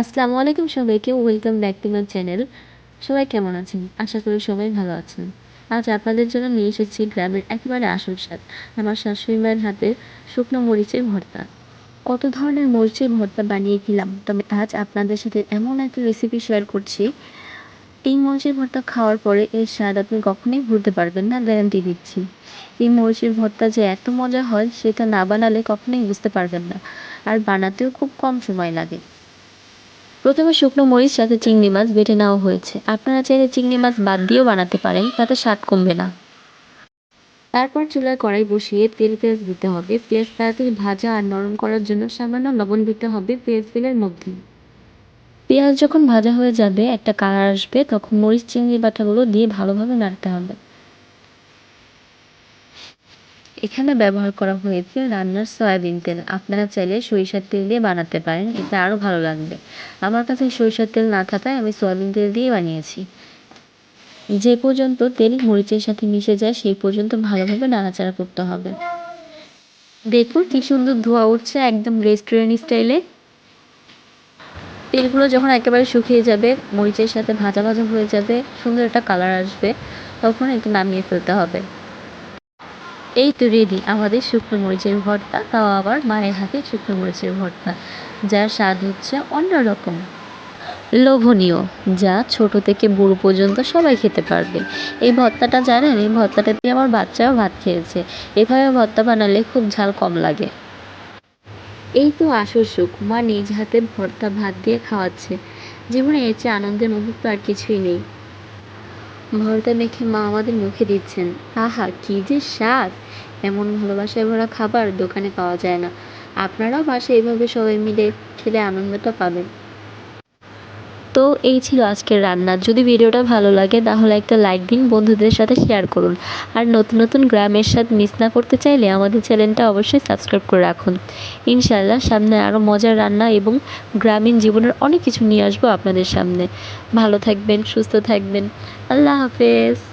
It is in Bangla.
আসসালামু আলাইকুম সবাইকে welcome back to my channel সবাই কেমন আছেন? আশা করি সবাই ভালো আছেন। আজ আপনাদের জন্য নিয়ে এসেছি গ্রামের একেবারে আসল স্বাদ। আমার শাশুড়ি মায়ের হাতে শুকনো মরিচের ভর্তা। কত ধরনের মরিচের ভর্তা বানিয়ে খেলাম তবে আজ আপনাদের সাথে এমন একটা রেসিপি শেয়ার করছি। এই মরিচের ভর্তা খাওয়ার পরে এর স্বাদ আপনি কখনোই ভুলতে পারবেন না গ্যারান্টি দিচ্ছি। এই মরিচের ভর্তা যে এত মজা হয়, সেটা না বানালে কখনোই বুঝতে পারবেন না। আর বানাতেও খুব কম সময় লাগে। প্রথমে শুকনো মরিচ, সাথে চিংড়ি মাছ বেটে নেওয়া হয়েছে। আপনারা চাইলে চিংড়ি মাছ বাদ দিয়েও বানাতে পারেন, তাতে স্বাদ কমবে না। তারপর চুলায় কড়াই বসিয়ে তেল পেঁয়াজ দিতে হবে। পেঁয়াজ তাড়াতাড়ি ভাজা আর নরম করার জন্য সামান্য লবণ দিতে হবে পেঁয়াজ তেলের মধ্যে। পেঁয়াজ যখন ভাজা হয়ে যাবে, একটা কালার আসবে, তখন মরিচ, চিংড়ি বাটাগুলো দিয়ে ভালোভাবে নাড়তে হবে। এখানে ব্যবহার করা হয়েছে রান্নার সয়াবিন তেল। আপনারা চাইলে সরিষার তেল দিয়ে বানাতে পারেন, এটা আরও ভালো লাগবে। আমার কাছে সরিষার তেল না থাকায় আমি সয়াবিন তেল দিয়ে বানিয়েছি। যে পর্যন্ত তেল মরিচের সাথে মিশে যায়, সেই পর্যন্ত ভালোভাবে নাড়াচাড়া করতে হবে। দেখুন কি সুন্দর ধোয়া উঠছে একদম রেস্টুরেন্ট স্টাইলে। তেলগুলো যখন একেবারে শুকিয়ে যাবে, মরিচের সাথে ভাজা ভাজা হয়ে যাবে, সুন্দর একটা কালার আসবে, তখন একটু নামিয়ে ফেলতে হবে। এই তো রেডি আমাদের শুকনো মরিচের ভর্তা, তাও আবার মায়ের হাতে শুকনো মরিচের ভর্তা, যার স্বাদ হচ্ছে অন্যরকম। লোভনীয়, যা ছোট থেকে বুড়ো পর্যন্ত সবাই খেতে পারবে। এই ভর্তাটা জানেন, এই ভর্তাটা দিয়ে আমার বাচ্চাও ভাত খেয়েছে। এভাবে ভর্তা বানালে খুব ঝাল কম লাগে। এই তো আসল সুখ, মা নিজ হাতে ভর্তা ভাত দিয়ে খাওয়াচ্ছে। জীবনে এর চেয়ে আনন্দের মুহূর্ত আর কিছুই নেই। ভর্তা মেখে মা আমাদের মুখে দিচ্ছেন। আহা, কি যে স্বাদ! এমন ভালোবাসায় ভরা খাবার দোকানে পাওয়া যায় না। আপনারাও বাসায় এভাবে সবাই মিলে খেলে আনন্দটা পাবেন। তো এই ছিল আজকের রান্না। যদি ভিডিওটা ভালো লাগে, তাহলে একটা লাইক দিন, বন্ধুদের সাথে শেয়ার করুন। আর নতুন নতুন গ্রামের সাথে মিস না করতে চাইলে আমাদের চ্যানেলটা অবশ্যই সাবস্ক্রাইব করে রাখুন। ইনশাল্লাহ সামনে আরও মজার রান্না এবং গ্রামীণ জীবনের অনেক কিছু নিয়ে আসব আপনাদের সামনে। ভালো থাকবেন, সুস্থ থাকবেন। আল্লাহ হাফেজ।